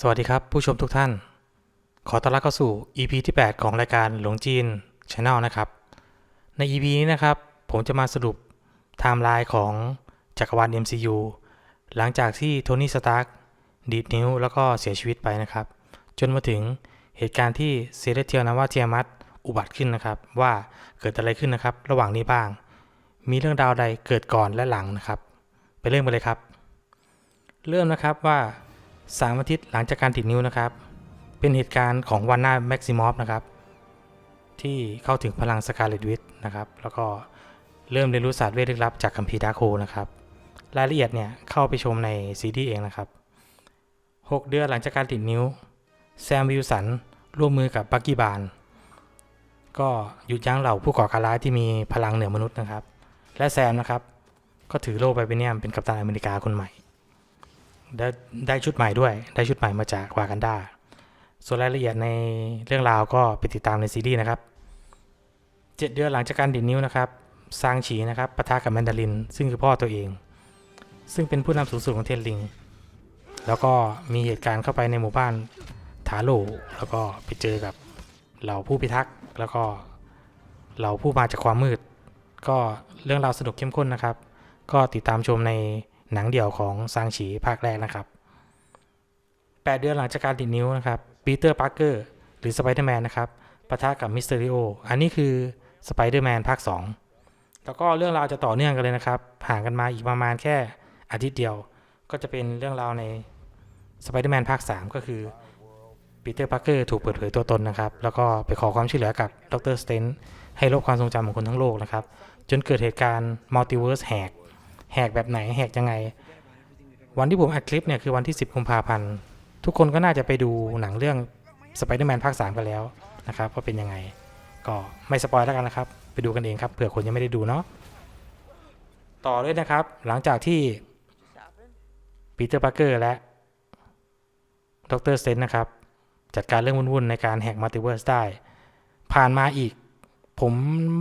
สวัสดีครับ ผู้ชมทุกท่าน ขอต้อนรับเข้าสู่ EP ที่ 8 ของรายการหลงจีน Channel นะครับ ใน EP นี้นะครับ ผมจะมาสรุปไทม์ไลน์ของจักรวาล MCU หลังจากที่โทนี่สตาร์กดีดนิ้วแล้วก็เสียชีวิตไปนะครับ จนมาถึงเหตุการณ์ที่เซเลเทียนาวาเทียมัสอุบัติขึ้นนะครับ ว่าเกิดอะไรขึ้นนะครับ ระหว่างนี้บ้าง มีเรื่องราวใดเกิดก่อนและหลังนะครับ ไปเริ่มกันเลยครับ เริ่มนะครับว่า สามอาทิตย์หลังจากการติดนิ้วนะครับ เป็นเหตุการณ์ของวันหน้าแม็กซิมอฟนะครับ ที่เข้าถึงพลังสกาเลตวิทนะครับ แล้วก็เริ่มเรียนรู้ศาสตร์เวทลึกลับจากคัมภีร์ดาร์คโฮนะครับ รายละเอียดเนี่ยเข้าไปชมในซีดีเองนะครับ 6 เดือนหลังจากการติดนิ้ว แซมวิลสันร่วมมือกับบักกี้บาน ก็หยุดยั้งเหล่าผู้ก่อการร้ายที่มีพลังเหนือมนุษย์นะครับ และแซมนะครับ ก็ถือโล่ไบเบเนียมเป็นกัปตันอเมริกาคนใหม่ ได้ได้ชุดใหม่ด้วย ได้ชุดใหม่มาจากวากันดาส่วนรายละเอียดในเรื่องราวก็ไปติดตามในซีรีส์นะครับเจ็ดเดือนหลังจากการดิดนิ้วนะครับซางฉีนะครับปะทะกับแมนดาริน ซึ่งคือพ่อตัวเอง ซึ่งเป็นผู้นำสูงสุดของเทนลิง แล้วก็มีเหตุการณ์เข้าไปในหมู่บ้านถาโลแล้วก็ไปเจอกับเหล่าผู้พิทักษ์แล้วก็เหล่าผู้มาจากความมืด ก็เรื่องราวสนุกเข้มข้นนะครับ ก็ติดตามชมใน หนังเดี่ยวของซางฉีภาคแรกนะครับ 8 เดือนหลังจากการติดนิ้วนะครับปีเตอร์ปาร์เกอร์หรือสไปเดอร์แมนนะครับปะทะกับมิสเตอริโออันนี้คือสไปเดอร์แมนภาค 2 แล้วก็เรื่องราวจะต่อเนื่องกันเลยนะครับ ห่างกันมาอีกประมาณแค่อาทิตย์เดียว ก็จะเป็นเรื่องราวในสไปเดอร์แมนภาค 3 ก็คือปีเตอร์ปาร์เกอร์ถูกเปิดเผยตัวตนนะครับ แล้วก็ไปขอความช่วยเหลือกับดรสเตนให้ลบความทรงจำของคนทั้งโลกนะครับ จนเกิดเหตุการณ์มัลติเวิร์สแหก แหกแบบไหนแหกยังไง วันที่ผมอัดคลิปเนี่ยคือวันที่ 10กุมภาพันธ์ทุกคนก็น่าจะไปดูหนังเรื่อง Spider-Man ภาค 3 กันแล้วนะครับว่าเป็นยังไง ก็ไม่สปอยแล้วกันนะครับ ไปดูกันเองครับเผื่อคนยังไม่ได้ดูเนาะต่อด้วยนะครับ หลังจากที่ปีเตอร์ปาร์เกอร์และดรเตนนะครับ จัดการเรื่องวุ่นๆในการแหกมัลติเวิร์สได้ ผ่านมาอีก ผม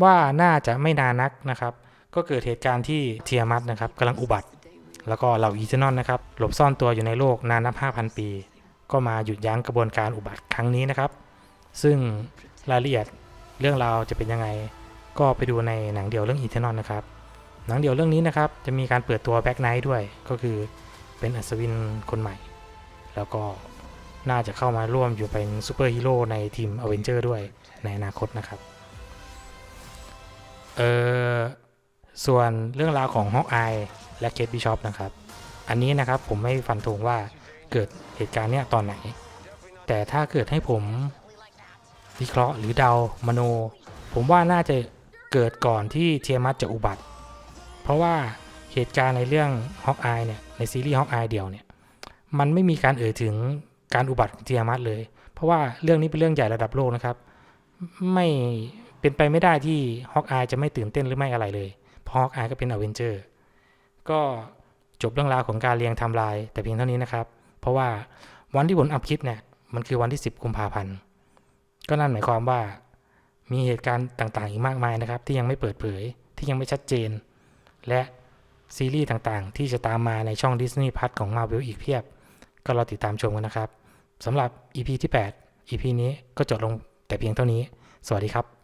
ว่าน่าจะไม่นานนักนะครับ ก็เกิดเหตุการณ์ที่เทียมัสนะครับกำลังอุบัติ แล้วก็เหล่าอีเทนอนนะครับหลบซ่อนตัวอยู่ในโลกนานนับ 5,000 ปี ก็มาหยุดยั้งกระบวนการอุบัติครั้งนี้นะครับ ซึ่งรายละเอียดเรื่องราวจะเป็นยังไง ก็ไปดูในหนังเดียวเรื่องอีเทนอนนะครับหนังเดียวเรื่องนี้นะครับจะมีการเปิดตัวแบ็กไนท์ด้วยก็คือเป็นอัศวินคนใหม่ แล้วก็น่าจะเข้ามาร่วมอยู่เป็นซูเปอร์ฮีโร่ในทีมอเวนเจอร์ด้วยในอนาคตนะครับ เออ ส่วนเรื่องราวของฮอกอายและเคทบิชอปนะครับ อันนี้นะครับผมไม่ฟันธงว่าเกิดเหตุการณ์เนี้ยตอนไหน แต่ถ้าเกิดให้ผมวิเคราะห์หรือเดามโน ผมว่าน่าจะเกิดก่อนที่เทียมัสจะอุบัติ เพราะว่าเหตุการณ์ในเรื่องฮอกอายเนี่ยในซีรีส์ฮอกอายเดียวเนี่ยมันไม่มีการเอ่ยถึงการอุบัติของเทียมัสเลย เพราะว่าเรื่องนี้เป็นเรื่องใหญ่ระดับโลกนะครับ ไม่เป็นไปไม่ได้ที่ฮอกอายจะไม่ตื่นเต้นหรือไม่อะไรเลย ฮอกอายก็เป็นอเวนเจอร์ก็จบเรื่องราวของการเรียงไทม์ไลน์แต่เพียงเท่านี้นะครับ เพราะว่าวันที่ผมอัพคลิปเนี่ยมันคือวันที่ 10กุมภาพันธ์ก็นั่นหมายความว่ามีเหตุการณ์ต่างๆ อีกมากมายนะครับ ที่ยังไม่เปิดเผยที่ยังไม่ชัดเจน และซีรีส์ต่างๆ ที่จะตามมาในช่อง Disney Plus ของ Marvel อีกเพียบ ก็รอติดตามชมกันนะครับสำหรับ EP ที่ 8 EP นี้ก็จบลงแต่เพียงเท่านี้ สวัสดีครับ